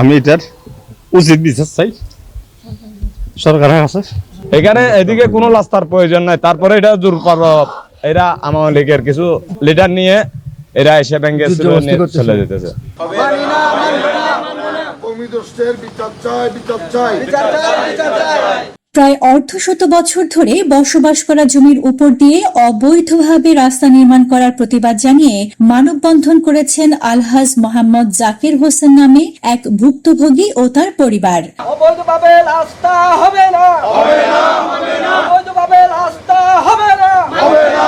আমি এটার উচিত বিচার চাই। সরকারের কাছে এখানে এদিকে কোনো রাস্তার প্রয়োজন নাই। তারপরে এটা জোর কর। এরা আমার লীগের কিছু লিডার নিয়ে এরা এসে ব্যাংকে চলে যেতেছে। ভূমিদস্যের বিচার চাই বিচার চাই। প্রায় অর্ধশত বছর ধরে বসবাস করা জমির উপর দিয়ে অবৈধভাবে রাস্তা নির্মাণ করার প্রতিবাদ জানিয়ে মানববন্ধন করেছেন আলহাজ মোহাম্মদ জাকির হোসেন নামে এক ভুক্তভোগী ও তার পরিবার। অবৈধভাবে রাস্তা হবে না হবে না হবে না অবৈধভাবে রাস্তা হবে না হবে না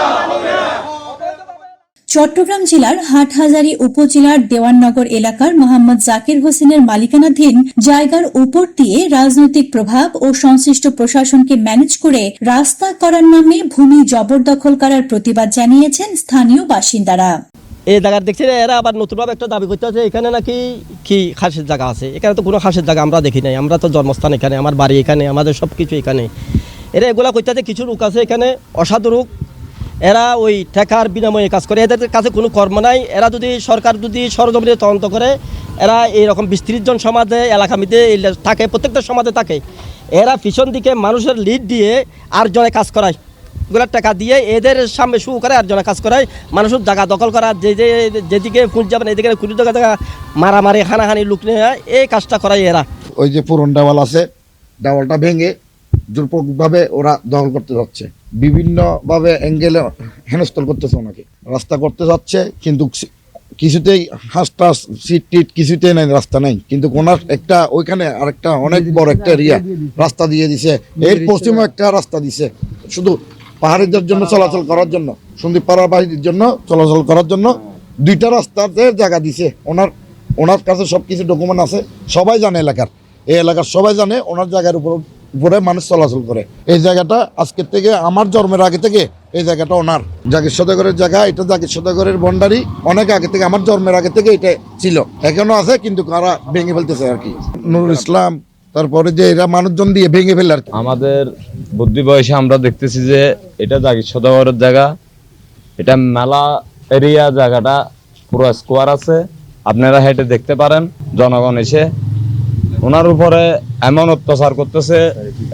চট্টগ্রাম জেলার হাটহাজারী উপজেলার দেওয়াননগর এলাকার মোহাম্মদ জাকির হোসেনের মালিকানাধীন জায়গার উপর দিয়ে রাজনৈতিক প্রভাব ও সংশ্লিষ্ট প্রশাসনকে ম্যানেজ করে রাস্তা করার নামে ভূমি জবরদখল করার প্রতিবাদ জানিয়েছেন স্থানীয় বাসিন্দারা। এই জায়গা দেখছি এরা আবার নতুনভাবে একটা দাবি করতে আছে, এখানে নাকি কি খাসের জায়গা আছে? এখানে তো কোনো খাসের জায়গা আমরা দেখি নাই। আমরা তো জন্মস্থান এখানে, আমার বাড়ি এখানে, আমাদের সব কিছু এখানে। এরা এগুলা করতে আছে কিছু লোক আছে এখানে, অসাধু এরা ওই ঠেকার বিনিময়ে কাজ করে। এদের কাছে কোনো কর্ম নাই। এরা যদি সরকার যদি সরজমিনে তদন্ত করে, এরা এইরকম বিস্তৃত জন সমাজে এলাকামিতে থাকে, প্রত্যেকটা সমাজে থাকে। এরা পিছন দিকে মানুষের লিড দিয়ে আর জনে কাজ করায়। এগুলো টাকা দিয়ে এদের সামনে শুরু করে আর জনে কাজ করায়। মানুষের জায়গা দখল করা, যে যে, যেদিকে ফুল যাবেন এদিকে কুড়ি টাকা টাকা মারামারি, হানাহানি লুক নিয়ে এই কাজটা করায় এরা। ওই যে পুরন দেওয়াল আছে, দেওয়ালটা ভেঙে জোরপূর্বকভাবে ওরা দখল করতে যাচ্ছে। বিভিন্ন ভাবে অ্যাঙ্গেলে হেনস্থল করতেছে ওনাকে। রাস্তা করতে যাচ্ছে কিন্তু কিছুতেই হাঁস টাস সিট টিট কিছুতেই নাই রাস্তা নাই। কিন্তু ওনার একটা ওইখানে আরেকটা অনেক বড় একটা এরিয়া রাস্তা দিয়ে দিছে। এর পশ্চিমে একটা রাস্তা দিছে। শুধু পাহাড়িদের জন্য চলাচল করার জন্য সন্দীপ পাড়ার বাহিনীর জন্য চলাচল করার জন্য দুইটা রাস্তাতে জায়গা দিছে। ওনার ওনার কাছে সব কিছু ডকুমেন্ট আছে সবাই জানে এলাকার। এই এলাকার সবাই জানে ওনার জায়গার উপর উপরে মানুষ চলাচল করে। এই জায়গাটা আজকের থেকে, আমার জন্মের আগে থেকে এই জায়গাটা ওনার। জাকির সদাগরের জায়গা, এটা জাকির সদাগরের বন্ডারি, অনেক আগে থেকে, আমার জন্মের আগে থেকে এটা ছিল। এখনও আছে, কিন্তু কারা ভেঙে ফেলতেছে আর কি। নুরুল ইসলাম, তারপরে যে এরা মানুষজন দিয়ে ভেঙে ফেলে আর আমাদের বুদ্ধি বয়সে আমরা দেখতেছি যে এটা জাগির সদাগরের জায়গা। এটা মেলা এরিয়া জায়গাটা, পুরো স্কোয়ার আছে। আপনারা হেঁটে দেখতে পারেন, জনগণ এসে ওনার উপরে এমন অত্যাচার করতেছে,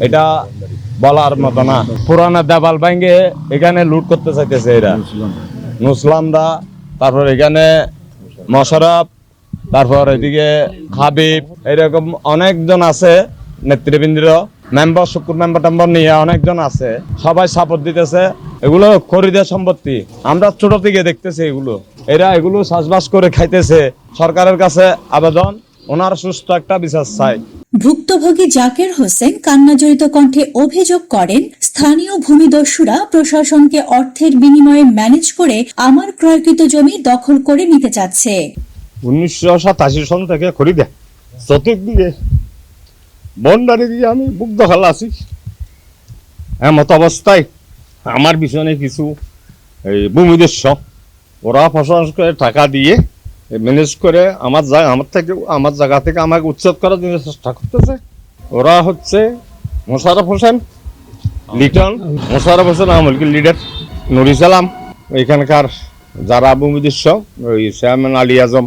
এটা বলার মতো না। পুরানা দেবাল ভাঙ্গে এখানে লুট করতে চাইতেছে এরা। মুসলামরা তারপর এখানে মশরফ, তারপর এদিকে হাবিব এরকম অনেকজন আছে, নেতৃবৃন্দ মেম্বার শুকুর মেম্বার টেম্বার নিয়ে অনেকজন আছে, সবাই সাপোর্ট দিতেছে। এগুলো খরিদের সম্পত্তি। আমরা ছোট থেকে দেখতেছি এগুলো। এরা এগুলো চাষবাস করে খাইতেছে। সরকারের কাছে আবেদন। ওনার সুস্থ একটা বিচার চাই। ভুক্তভোগী জাকির হোসেন কান্নাজড়িত কণ্ঠে অভিযোগ করেন স্থানীয় ভূমিদস্যুরা প্রশাসনকে অর্থের বিনিময়ে ম্যানেজ করে আমার ক্রয়কৃত জমি দখল করে নিতে চাচ্ছে। উনিশশো সাতাশি সন থেকে খরিদে চতুর্দিকে বন্ডারি দিয়ে আমি বুক দখল আছি। এমত অবস্থায় আমার পিছনে কিছু এই ভূমিদস্য ওরা প্রশাসন করে টাকা দিয়ে ম্যানেজ করে আমার জায়গা আমার থেকে, আমার জায়গা থেকে আমাকে উচ্ছেদ করার জন্য চেষ্টা করতেছে। ওরা হচ্ছে মোশারফ হোসেন, লিটন মোশারফ হোসেন আমলকি লিডার, নুরি সালাম, এখানকার যারা ভূমিদস্য ওই চেয়ারম্যান আলী আজম,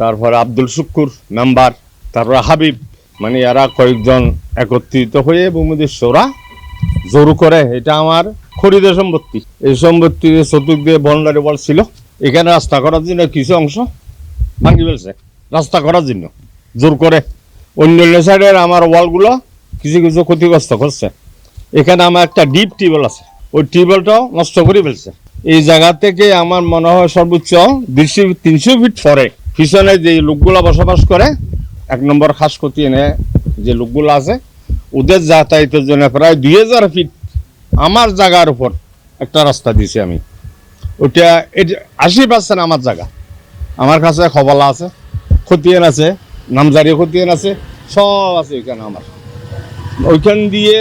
তারপরে আব্দুল শুক্কুর মেম্বার, তারপরে হাবিব মানে এরা কয়েকজন একত্রিত হয়ে ভূমিদস্যরা জোর করে। এটা আমার খরিদের সম্পত্তি। এই সম্পত্তি চতুর্দিকে বন্ডারি বল ছিল। এখানে রাস্তা করার জন্য কিছু অংশ ভাঙি ফেলছে। রাস্তা করার জন্য। জোর করে। অন্য সাইডের আমার ওয়ালগুলো কিছু কিছু ক্ষতিগ্রস্ত করছে। এখানে আমার একটা ডিপ টিউবওয়েল আছে। ওই টিউবওয়েলটাও নষ্ট করে ফেলছে। এই জায়গা থেকে আমার মনে হয় সর্বোচ্চ দুইশো তিনশো ফিট পরে পিছনে যে লোকগুলো বসবাস করে, এক নম্বর খাস ক্ষতি এনে যে লোকগুলো আছে, ওদের যাতায়াতের জন্য প্রায় দুই হাজার ফিট আমার জায়গার উপর একটা রাস্তা দিয়েছি আমি। ওটা আশি পার্সেন্ট আমার জায়গা। আমার কাছে খবলা আছে, খতিয়ান আছে, নামজারি খতিয়ান আছে, সব আছে ওইখানে আমার। ওইখান দিয়ে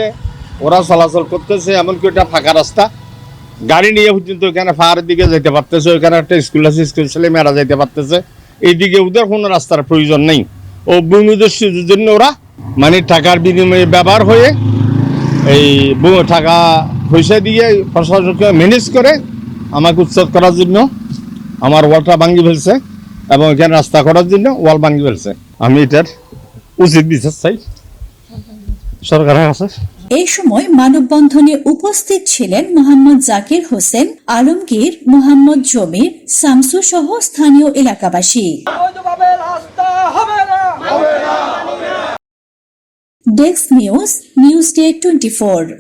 ওরা চলাচল করতেছে, এমনকি ওটা ফাঁকা রাস্তা। গাড়ি নিয়ে পর্যন্ত ওইখানে পাহাড়ের দিকে যেতে পারতেছে, ওইখানে একটা স্কুল আছে, স্কুল ছেলে মেয়েরা যেতে পারতেছে। এইদিকে ওদের কোনো রাস্তার প্রয়োজন নেই। ও ভূমিদস্যুর জন্য ওরা মানে টাকার বিনিময়ে ব্যবহার হয়ে এই টাকা পয়সা দিয়ে প্রশাসনকে ম্যানেজ করে আমাকে উচ্ছেদ করার জন্য আমার ওয়ালটা ভাঙি ফেলছে এবং এখানে রাস্তা করার জন্য ওয়াল ভাঙি ফেলছে। আমি এটার উচিত বিচার চাই। সরকারের কাছে এই সময় মানববন্ধনে উপস্থিত ছিলেন মোহাম্মদ জাকির হোসেন আলমগীর মোহাম্মদ জমির শামসু সহ স্থানীয় এলাকাবাসী। অবৈধভাবে রাস্তা হবে না। Desk news news day twenty